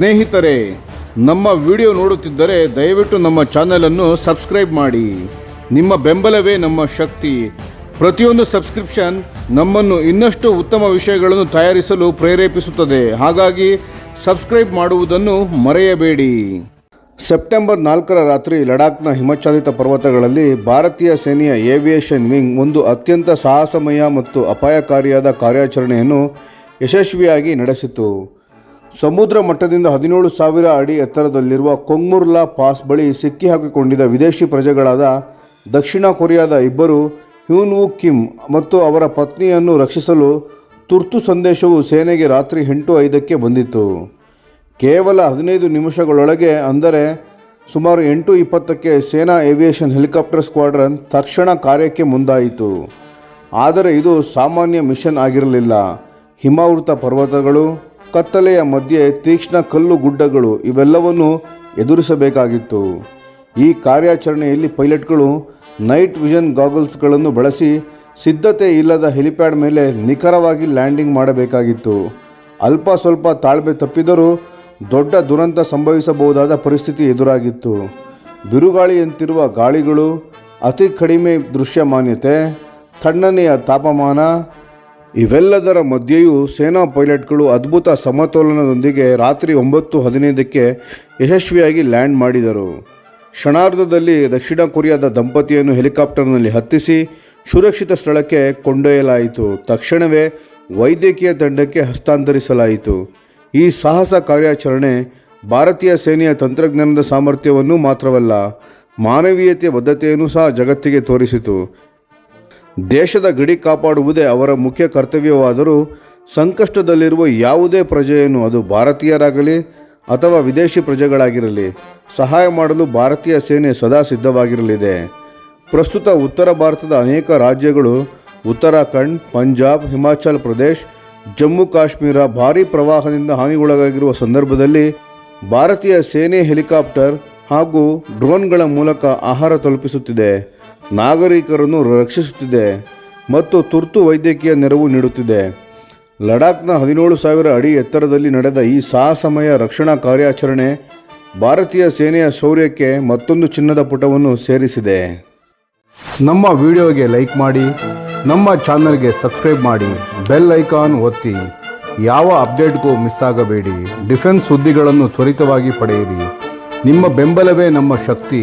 ಸ್ನೇಹಿತರೆ, ನಮ್ಮ ವಿಡಿಯೋ ನೋಡುತ್ತಿದ್ದರೆ ದಯವಿಟ್ಟು ನಮ್ಮ ಚಾನಲನ್ನು ಸಬ್ಸ್ಕ್ರೈಬ್ ಮಾಡಿ. ನಿಮ್ಮ ಬೆಂಬಲವೇ ನಮ್ಮ ಶಕ್ತಿ. ಪ್ರತಿಯೊಂದು ಸಬ್ಸ್ಕ್ರಿಪ್ಷನ್ ನಮ್ಮನ್ನು ಇನ್ನಷ್ಟು ಉತ್ತಮ ವಿಷಯಗಳನ್ನು ತಯಾರಿಸಲು ಪ್ರೇರೇಪಿಸುತ್ತದೆ. ಹಾಗಾಗಿ ಸಬ್ಸ್ಕ್ರೈಬ್ ಮಾಡುವುದನ್ನು ಮರೆಯಬೇಡಿ. ಸೆಪ್ಟೆಂಬರ್ ನಾಲ್ಕರ ರಾತ್ರಿ ಲಡಾಖ್ನ ಹಿಮಚಾಲಿತ ಪರ್ವತಗಳಲ್ಲಿ ಭಾರತೀಯ ಸೇನೆಯ ಏವಿಯೇಷನ್ ವಿಂಗ್ ಒಂದು ಅತ್ಯಂತ ಸಾಹಸಮಯ ಮತ್ತು ಅಪಾಯಕಾರಿಯಾದ ಕಾರ್ಯಾಚರಣೆಯನ್ನು ಯಶಸ್ವಿಯಾಗಿ ನಡೆಸಿತು. ಸಮುದ್ರ ಮಟ್ಟದಿಂದ ಹದಿನೇಳು ಸಾವಿರ ಅಡಿ ಎತ್ತರದಲ್ಲಿರುವ ಕೊಂಗ್ಮುರ್ಲಾ ಪಾಸ್ ಬಳಿ ಸಿಕ್ಕಿಹಾಕಿಕೊಂಡಿದ್ದ ವಿದೇಶಿ ಪ್ರಜೆಗಳಾದ ದಕ್ಷಿಣ ಕೊರಿಯಾದ ಇಬ್ಬರು ಹ್ಯೂನ್ ವು ಕಿಮ್ ಮತ್ತು ಅವರ ಪತ್ನಿಯನ್ನು ರಕ್ಷಿಸಲು ತುರ್ತು ಸಂದೇಶವು ಸೇನೆಗೆ ರಾತ್ರಿ ಎಂಟು ಐದಕ್ಕೆ ಬಂದಿತ್ತು. ಕೇವಲ ಹದಿನೈದು ನಿಮಿಷಗಳೊಳಗೆ ಅಂದರೆ ಸುಮಾರು ಎಂಟು ಇಪ್ಪತ್ತಕ್ಕೆ ಸೇನಾ ಏವಿಯೇಷನ್ ಹೆಲಿಕಾಪ್ಟರ್ ಸ್ಕ್ವಾಡ್ರನ್ ತಕ್ಷಣ ಕಾರ್ಯಕ್ಕೆ ಮುಂದಾಯಿತು. ಆದರೆ ಇದು ಸಾಮಾನ್ಯ ಮಿಷನ್ ಆಗಿರಲಿಲ್ಲ. ಹಿಮಾವೃತ ಪರ್ವತಗಳು ಕತ್ತಲೆಯ ಮಧ್ಯೆ ತೀಕ್ಷ್ಣ ಕಲ್ಲು ಗುಡ್ಡಗಳು ಇವೆಲ್ಲವನ್ನು ಎದುರಿಸಬೇಕಾಗಿತ್ತು. ಈ ಕಾರ್ಯಾಚರಣೆಯಲ್ಲಿ ಪೈಲಟ್ಗಳು ನೈಟ್ ವಿಷನ್ ಗಾಗಲ್ಸ್ಗಳನ್ನು ಬಳಸಿ ಸಿದ್ಧತೆ ಇಲ್ಲದ ಹೆಲಿಪ್ಯಾಡ್ ಮೇಲೆ ನಿಖರವಾಗಿ ಲ್ಯಾಂಡಿಂಗ್ ಮಾಡಬೇಕಾಗಿತ್ತು. ಅಲ್ಪ ಸ್ವಲ್ಪ ತಾಳ್ಮೆ ತಪ್ಪಿದರೂ ದೊಡ್ಡ ದುರಂತ ಸಂಭವಿಸಬಹುದಾದ ಪರಿಸ್ಥಿತಿ ಎದುರಾಗಿತ್ತು. ಬಿರುಗಾಳಿಯಂತಿರುವ ಗಾಳಿಗಳು ಅತಿ ಕಡಿಮೆ ದೃಶ್ಯಮಾನ್ಯತೆ, ತಣ್ಣನೆಯ ತಾಪಮಾನ ಇವೆಲ್ಲದರ ಮಧ್ಯೆಯೂ ಸೇನಾ ಪೈಲಟ್ಗಳು ಅದ್ಭುತ ಸಮತೋಲನದೊಂದಿಗೆ ರಾತ್ರಿ ಒಂಬತ್ತು ಹದಿನೈದಕ್ಕೆ ಯಶಸ್ವಿಯಾಗಿ ಲ್ಯಾಂಡ್ ಮಾಡಿದರು. ಕ್ಷಣಾರ್ಧದಲ್ಲಿ ದಕ್ಷಿಣ ಕೊರಿಯಾದ ದಂಪತಿಯನ್ನು ಹೆಲಿಕಾಪ್ಟರ್ನಲ್ಲಿ ಹತ್ತಿಸಿ ಸುರಕ್ಷಿತ ಸ್ಥಳಕ್ಕೆ ಕೊಂಡೊಯ್ಯಲಾಯಿತು. ತಕ್ಷಣವೇ ವೈದ್ಯಕೀಯ ತಂಡಕ್ಕೆ ಹಸ್ತಾಂತರಿಸಲಾಯಿತು. ಈ ಸಾಹಸ ಕಾರ್ಯಾಚರಣೆ ಭಾರತೀಯ ಸೇನೆಯ ತಂತ್ರಜ್ಞಾನದ ಸಾಮರ್ಥ್ಯವನ್ನು ಮಾತ್ರವಲ್ಲ, ಮಾನವೀಯತೆ, ಬದ್ಧತೆಯನ್ನು ಸಹ ಜಗತ್ತಿಗೆ ತೋರಿಸಿತು. ದೇಶದ ಗಡಿ ಕಾಪಾಡುವುದೇ ಅವರ ಮುಖ್ಯ ಕರ್ತವ್ಯವಾದರೂ ಸಂಕಷ್ಟದಲ್ಲಿರುವ ಯಾವುದೇ ಪ್ರಜೆಯನ್ನು ಅದು ಭಾರತೀಯರಾಗಲಿ ಅಥವಾ ವಿದೇಶಿ ಪ್ರಜೆಗಳಾಗಿರಲಿ, ಸಹಾಯ ಮಾಡಲು ಭಾರತೀಯ ಸೇನೆ ಸದಾ ಸಿದ್ಧವಾಗಿರಲಿದೆ. ಪ್ರಸ್ತುತ ಉತ್ತರ ಭಾರತದ ಅನೇಕ ರಾಜ್ಯಗಳು ಉತ್ತರಾಖಂಡ್, ಪಂಜಾಬ್, ಹಿಮಾಚಲ್ ಪ್ರದೇಶ್, ಜಮ್ಮು ಕಾಶ್ಮೀರ ಭಾರೀ ಪ್ರವಾಹದಿಂದ ಹಾನಿಗೊಳಗಾಗಿರುವ ಸಂದರ್ಭದಲ್ಲಿ ಭಾರತೀಯ ಸೇನೆ ಹೆಲಿಕಾಪ್ಟರ್ ಹಾಗೂ ಡ್ರೋನ್ಗಳ ಮೂಲಕ ಆಹಾರ ತಲುಪಿಸುತ್ತಿದೆ. ನಾಗರಿಕರನ್ನು ರಕ್ಷಿಸುತ್ತಿದೆ ಮತ್ತು ತುರ್ತು ವೈದ್ಯಕೀಯ ನೆರವು ನೀಡುತ್ತಿದೆ. ಲಡಾಖ್ನ ಹದಿನೇಳು ಸಾವಿರ ಅಡಿ ಎತ್ತರದಲ್ಲಿ ನಡೆದ ಈ ಸಾಹಸಮಯ ರಕ್ಷಣಾ ಕಾರ್ಯಾಚರಣೆ ಭಾರತೀಯ ಸೇನೆಯ ಶೌರ್ಯಕ್ಕೆ ಮತ್ತೊಂದು ಚಿನ್ನದ ಪುಟವನ್ನು ಸೇರಿಸಿದೆ. ನಮ್ಮ ವಿಡಿಯೋಗೆ ಲೈಕ್ ಮಾಡಿ, ನಮ್ಮ ಚಾನಲ್ಗೆ ಸಬ್ಸ್ಕ್ರೈಬ್ ಮಾಡಿ, ಬೆಲ್ ಐಕಾನ್ ಒತ್ತಿ. ಯಾವ ಅಪ್ಡೇಟ್ಗೂ ಮಿಸ್ ಆಗಬೇಡಿ. ಡಿಫೆನ್ಸ್ ಸುದ್ದಿಗಳನ್ನು ತ್ವರಿತವಾಗಿ ಪಡೆಯಿರಿ. ನಿಮ್ಮ ಬೆಂಬಲವೇ ನಮ್ಮ ಶಕ್ತಿ.